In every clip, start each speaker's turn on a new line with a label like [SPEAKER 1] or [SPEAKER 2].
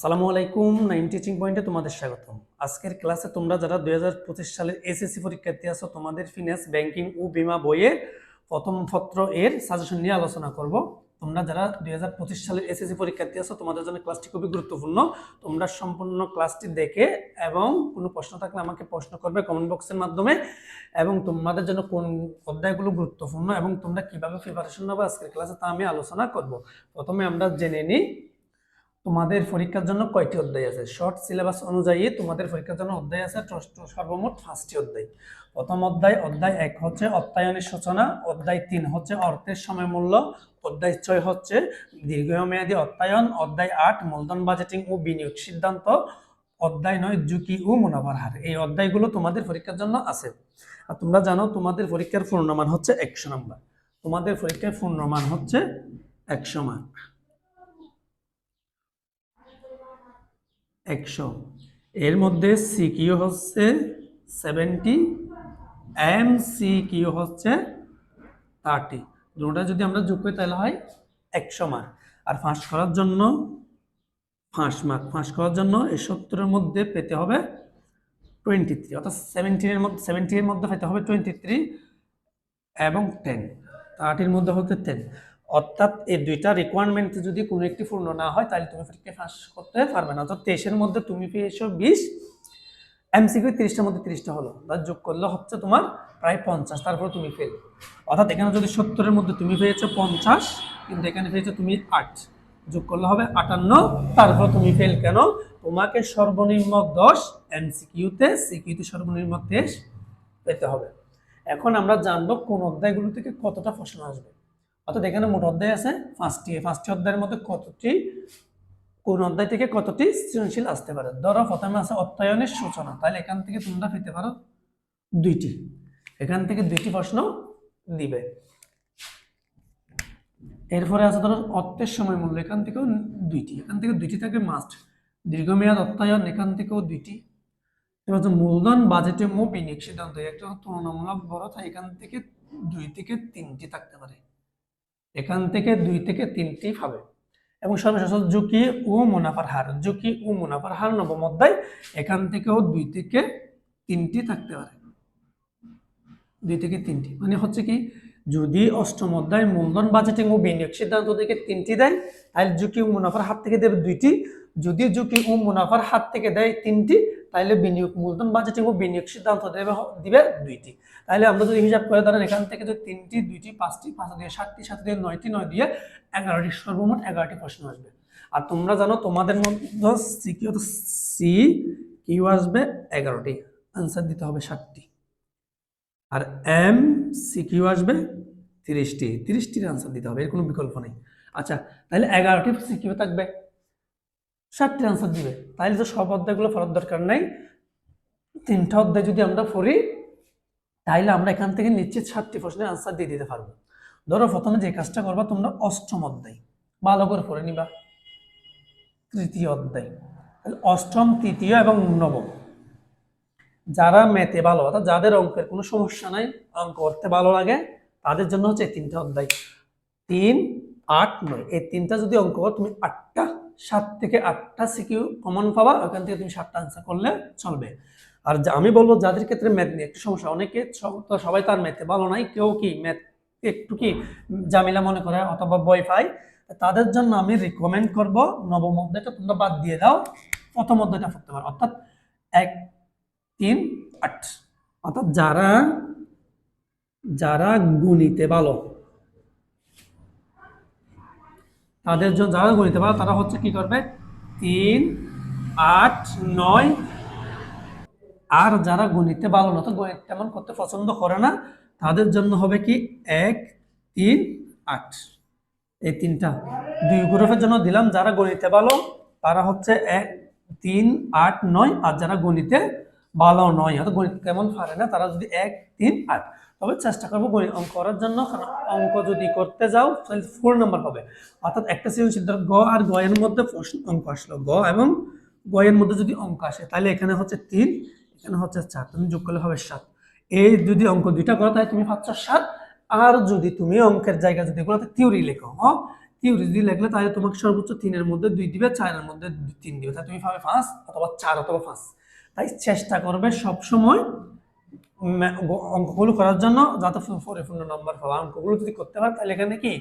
[SPEAKER 1] আসসালামু আলাইকুম, nine teaching পয়েন্টে তোমাদের স্বাগতম। আজকের ক্লাসে তোমরা যারা দুই হাজার পঁচিশ সালের এসএসসি পরীক্ষার্থী আছো, তোমাদের ফিনান্স ব্যাংকিং ও বিমা বইয়ের প্রথম পত্র এর সাজেশন নিয়ে আলোচনা করব। তোমরা যারা দুই হাজার পঁচিশ সালের এসএসসি পরীক্ষার্থী আছো, তোমাদের জন্য ক্লাসটি খুবই গুরুত্বপূর্ণ। তোমরা সম্পূর্ণ ক্লাসটি দেখে এবং কোনো প্রশ্ন থাকলে আমাকে প্রশ্ন করবে কমেন্ট বক্সের মাধ্যমে এবং তোমাদের জন্য কোন অধ্যায়গুলো গুরুত্বপূর্ণ এবং তোমরা কীভাবে প্রিপারেশন নেবে আজকের ক্লাসে তা আমি আলোচনা করব। প্রথমে আমরা জেনে নিই তোমাদের পরীক্ষার জন্য কয়টি অধ্যায় আছে? শর্ট সিলেবাস অনুযায়ী তোমাদের পরীক্ষার জন্য অধ্যায় আছে সর্বমোট পাঁচটি অধ্যায়। প্রথম অধ্যায় অধ্যায় এক হচ্ছে অত্যায়নের সূচনা, অধ্যায় তিন হচ্ছে অর্থের সময় মূল্য অধ্যায় ছয় হচ্ছে দীর্ঘমেয়াদী অত্যায়ন অধ্যায় আট মূলধন বাজেটিং ও বিনিয়োগ সিদ্ধান্ত, অধ্যায় নয় ঝুঁকি ও মুনাফার হার। এই অধ্যায়গুলো তোমাদের পরীক্ষার জন্য আছে। আর তোমরা জানো তোমাদের পরীক্ষার পূর্ণমান হচ্ছে একশো নম্বর। তোমাদের পরীক্ষার পূর্ণমান হচ্ছে একশো মার্ক একশো। এর মধ্যে সিকিউ হচ্ছে সেভেন্টি এম সিকিউ হচ্ছে থার্টি দুটোটা যদি আমরা যোগ করি তাহলে হয় একশো মার্ক আর ফাঁস করার জন্য, ফাঁস মার্ক ফাঁস করার জন্য এই সত্তরের মধ্যে পেতে হবে টোয়েন্টি থ্রি অর্থাৎ সেভেন্টিনের মধ্যে সেভেন্টিনের মধ্যে পেতে হবে টোয়েন্টি থ্রি এবং টেন থার্টির মধ্যে হচ্ছে টেন অর্থাৎ এই দুইটা রিকোয়ারমেন্ট যদি কোনো একটি পূর্ণ না হয়, তাহলে তুমি পরীক্ষা পাস করতে পারবে না। অর্থাৎ তেইশের মধ্যে তুমি পেয়েছ বিশ এমসিকিউ তিরিশটার মধ্যে তিরিশটা হলো। তার যোগ করলে হচ্ছে তোমার প্রায় পঞ্চাশ, তারপর তুমি ফেল অর্থাৎ এখানে যদি সত্তরের মধ্যে তুমি পেয়েছ পঞ্চাশ, কিন্তু এখানে পেয়েছ তুমি আট। যোগ করলে হবে আটান্ন, তারপর তুমি ফেল কেন? তোমাকে সর্বনিম্ন দশ এমসিকিউতে সিকিউতে সর্বনিম্ন তেইশ পেতে হবে। এখন আমরা জানব কোন অধ্যায়গুলো থেকে কতটা প্রশ্ন আসবে। অর্থাৎ এখানে মোট অধ্যায় আছে পাঁচটি। পাঁচটি অধ্যায়ের মধ্যে কতটি কোন অধ্যায় থেকে কতটি সৃজনশীল আসতে পারে? ধরো, প্রথমে আছে অত্যায়নের সূচনা। তাহলে এখান থেকে তোমরা পেতে পারো দুইটি। এখান থেকে দুইটি প্রশ্ন দিবে। এরপরে আছে ধরো, অর্থের সময় মূল্য। এখান থেকেও দুইটি। এখান থেকে দুইটি থাকে মাস্ট দীর্ঘমেয়াদ অত্যায়ন এখান থেকেও দুইটি। হচ্ছে মূলধন বাজেটে মো বিনিয়োগ সিদ্ধান্ত একটা তুলনামূলক বড়, তাই এখান থেকে দুই থেকে তিনটি থাকতে পারে। এখান থেকে দুই থেকে তিনটি পাবে এবং সর্বশেষ ঝুঁকি ও মুনাফার হার। ঝুঁকি ও মুনাফার হার নবম অধ্যায়, এখান থেকেও দুই থেকে তিনটি থাকতে পারে। দুই থেকে তিনটি। মানে হচ্ছে কি, যদি অষ্টম অধ্যায় মূলধন বাজেটিং ও বিনিয়োগ সিদ্ধান্ত থেকে তিনটি দেয়, তাহলে ঝুঁকি ও মুনাফার হাত থেকে দেবে দুইটি। যদি ঝুঁকি ও মুনাফার হাত থেকে দেয় তিনটি তাহলে বিনিয়োগ, মূলধন বাজেটিং ও বিনিয়োগ সিদ্ধান্ত দেবে দিবে দুইটি। তাহলে আমরা যদি হিসাব করে ধরেন এখান থেকে যদি তিনটি, দুইটি, পাঁচটি, পাঁচ দিয়ে সাতটি, সাত দিয়ে নয়টি, নয় দিয়ে এগারোটি, সর্বমোট এগারোটি প্রশ্ন আসবে। আর তোমরা জানো তোমাদের মধ্যে সি কিউ সি কিউ আসবে? এগারোটি। আনসার দিতে হবে ষাটটি। আর এম সি কিউ আসবে? তিরিশটি। তিরিশটির আনসার দিতে হবে, এর কোনো বিকল্প নেই। আচ্ছা তাহলে এগারোটি সি কিউ থাকবে? ষাটটি আনসার দিবে। তাহলে তো সব অধ্যায়গুলো পড়ার দরকার নাই। তিনটা অধ্যায় যদি আমরা পড়ি, তাইলে আমরা এখান থেকে নিশ্চিত সাতটি প্রশ্নের আনসার দিয়ে দিতে পারব। ধরো প্রথমে যে কাজটা করবা, তোমরা অষ্টম অধ্যায়। ভালো করে পড়ে নিবা। তৃতীয় অধ্যায়। তাহলে অষ্টম, তৃতীয় এবং নবম। যারা মেতে ভালো, অর্থাৎ যাদের অঙ্কের কোনো সমস্যা নাই, অঙ্ক করতে ভালো লাগে, তাদের জন্য হচ্ছে এই তিনটা অধ্যায়। তিন, আট, নয়। এই তিনটা যদি অঙ্ক তুমি আটটা সাত থেকে আটটা সিকিউ কমন পাবা, ওখান থেকে তুমি সাতটা আনসার করলে চলবে। আর আমি বলব যাদের ক্ষেত্রে ম্যাথ নিয়ে একটু সমস্যা, অনেকে সবাই তার ম্যাথে ভালো নাই, কেউ কি ম্যাথ একটু কি জামিলা মনে করে অথবা বই পাই তাদের জন্য আমি রিকমেন্ড করব নবম অধ্যায়টা তোমরা বাদ দিয়ে দাও, প্রথম অধ্যায়টা পড়তে পারো। অর্থাৎ এক, তিন, আট। অর্থাৎ যারা যারা গণিতে ভালো তাদের জন্য যারা গণিতে ভালো তারা হচ্ছে কি করবে? তিন, আট, নয়। আর যারা গণিতে ভালো না, তো গণিত তেমন করতে পছন্দ করে না, তাদের জন্য হবে কি? এক, তিন, আট। এই তিনটা। দুই গ্রুপের জন্য দিলাম, যারা গণিতে ভালো, তারা হচ্ছে এক, তিন, আট, নয়। আর যারা গণিতে ভালো নয়। হয়তো গণিত তেমন পারে না, তারা যদি এক, তিন, আট। তবে চেষ্টা করব গণিত অঙ্ক করার জন্য অঙ্ক যদি করতে যাও, তাহলে ফোর নাম্বার হবে। অর্থাৎ একটা সৃজনশীল ধরো গ আর গ এর মধ্যে প্রশ্ন, অঙ্ক আসলো। গ এবং গ এর মধ্যে যদি অঙ্ক আসে, তাহলে এখানে হচ্ছে তিন, এখানে হচ্ছে চার। তুমি যোগ করলে হবে সাত। এই যদি অঙ্ক দুইটা করো, তাহলে তুমি পাচ্ছ সাত। আর যদি তুমি অঙ্কের জায়গা যদি এগুলোতে থিওরি লেখো হ্যাঁ থিওরি যদি লাগলে তাহলে তোমাকে সর্বোচ্চ তিনের মধ্যে দুই দিবে, চারের মধ্যে তিন দিবে। তাহলে তুমি পাবে পাঁচ অথবা চার অথবা পাঁচ। তাই চেষ্টা করবে সবসময় অঙ্কগুলো করার জন্য যাতে পরিপূর্ণ নম্বর পাবা অঙ্কগুলো যদি করতে পারো, তাহলে এখানে কি?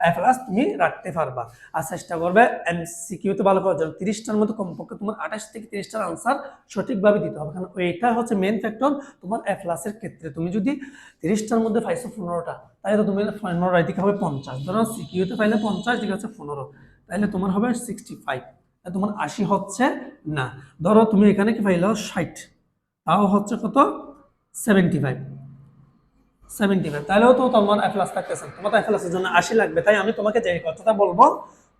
[SPEAKER 1] এ প্লাস তুমি রাখতে পারবা। আর চেষ্টা করবে এমসিকিউতে ভালো করার জন্য। তিরিশটার মধ্যে কমপক্ষে তোমার আঠাশ থেকে তিরিশটার আনসার সঠিকভাবে দিতে হবে। কারণ এইটা হচ্ছে মেন ফ্যাক্টর তোমার এ প্লাসের ক্ষেত্রে। তুমি যদি তিরিশটার মধ্যে পাইছো পনেরোটা, তাহলে তো তুমি পনেরো এদিকে হবে পঞ্চাশ। ধরো সিকিউতে পাইলে পঞ্চাশ দিকে হচ্ছে পনেরো। তাহলে তোমার হবে সিক্সটি ফাইভ তোমার আশি হচ্ছে না। ধরো তুমি এখানে কি পাইলো? ষাট। তাও হচ্ছে কত? সেভেন্টি ফাইভ সেভেন্টি ফাইভ তাহলেও তো তোমার এ থাকতেছে। তোমার এ জন্য আশি লাগবে। তাই আমি তোমাকে যে কথাটা বলব,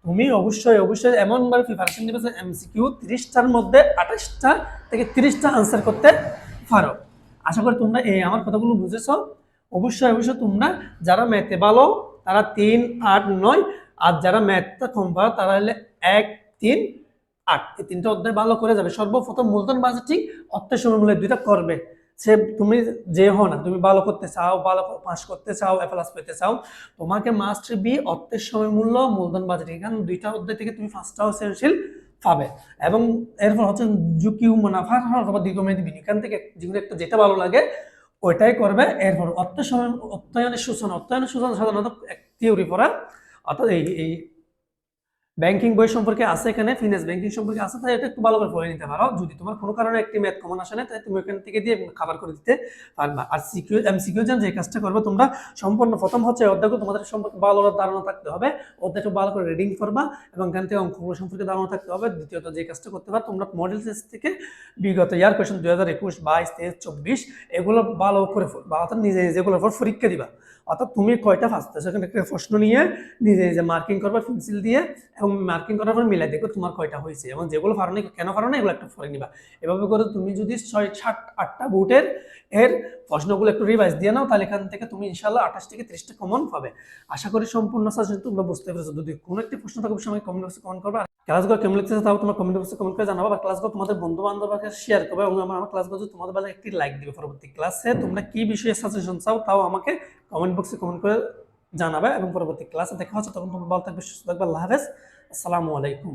[SPEAKER 1] তুমি অবশ্যই অবশ্যই এমনভাবে প্রিপারেশন নেবে যে এমসিকিউ তিরিশটার মধ্যে আঠাশটা থেকে তিরিশটা আনসার করতে পারো। আশা করি তোমরা এই আমার কথাগুলো বুঝেছ। অবশ্যই অবশ্যই তোমরা যারা ম্যাথে ভালো, তারা তিন, আট, নয়, আর যারা ম্যাথটা কম পারো, তারা হলে এক তিন, আট। এই তিনটা অধ্যায় ভালো করে যাবে। সর্বপ্রথম মূলধন বাজেটিং অর্থের সময় দুইটা করবে। সে তুমি যে হও না, তুমি ভালো করতে চাও, ভালো পাস করতে চাও প্লাস পেতে চাও, তোমাকে মাস্ট বি অর্থের সময় মূল্য মূলধন বাজেটিং কারণ দুইটা অধ্যায় থেকে তুমি ফার্স্টটাও সৃজনশীল পাবে। এবং এরপর হচ্ছে ঝুঁকি মুনাফা অথবা দীর্ঘমেয়াদী বিনিয়োগ। এখান থেকে যেগুলো একটা যেটা ভালো লাগে, ওইটাই করবে। এরপর অর্থের সময় অর্থায়নের সূচনা। অর্থায়নের সূচনা সাধারণত থিওরি পড়া। অর্থাৎ এই এই ব্যাংকিং বই সম্পর্কে আছে এখানে ফিনান্স ব্যাংকিং সম্পর্কে আছে, তাই এটা একটু ভালো করে পড়ে নিতে পারো। যদি তোমার কোনো কারণে একটি ম্যাথ কমন আসে না, তাই তুমি ওখান থেকে দিয়ে খাবার করে দিতে পারবা। আর সিকিউ এমসিকিউ জান যে কাজটা করবে তোমরা, সম্পূর্ণ প্রথম হচ্ছে এই তোমাদের সম্পর্কে ভালো ধারণা থাকতে হবে, অধ্যায়টা ভালো করে রিডিং করবা এবং এখান থেকে অঙ্কগুলো সম্পর্কে ধারণা থাকতে হবে। দ্বিতীয়ত যে কাজটা করতে পারো, তোমরা মডেল টেস্ট থেকে বিগত ইয়ার কোয়েশন দুই হাজার একুশ, বাইশ, তেইশ, চব্বিশ, এগুলো ভালো করে, বা অর্থাৎ নিজে যেগুলোর উপর পরীক্ষা দিবা। অর্থাৎ তুমি কয়টা ফার্স্ট সেখানে একটা প্রশ্ন নিয়ে নিজে নিজে মার্কিং করবা পেন্সিল দিয়ে এবং মার্কিং করার পর মিলাই দেখো তোমার কয়টা হয়েছে। এবং যেগুলো পারো কেন পারো এগুলো একটু পরে নিবা। এভাবে করে তুমি যদি ছয়, সাত, আটটা বুটের এর প্রশ্নগুলো একটু রিভাইজ দিয়ে নাও, তাহলে এখান থেকে তুমি ইনশাল্লাহ আঠাশ থেকে ত্রিশটা কমন পাবে। আশা করি সম্পূর্ণ সাজেশন তোমরা বুঝতে পেরেছ। যদি কোনো একটি প্রশ্ন থাকে সময় কমেন্ট বক্সে কমেন্ট করবে। ক্লাসগুলো কেমন লিখতেছে তাও তোমার কমেন্ট বক্সে কমেন্ট করে জানাব বা ক্লাসগুলো তোমাদের বন্ধু বান্ধবকে শেয়ার করবে এবং আমার আমার ক্লাসগুলো তোমাদের বেলা একটি লাইক দিবে পরবর্তী ক্লাসে তোমরা কি বিষয়ে সাজেশন চাও তাও আমাকে কমেন্ট বক্সে কমেন্ট করে জানাবে এবং পরবর্তী ক্লাসে দেখা হচ্ছে তখন তোমরা ভালো থাকবে, সুস্থ থাকবে, আল্লাহ হাফেজ। আসসালামু আলাইকুম।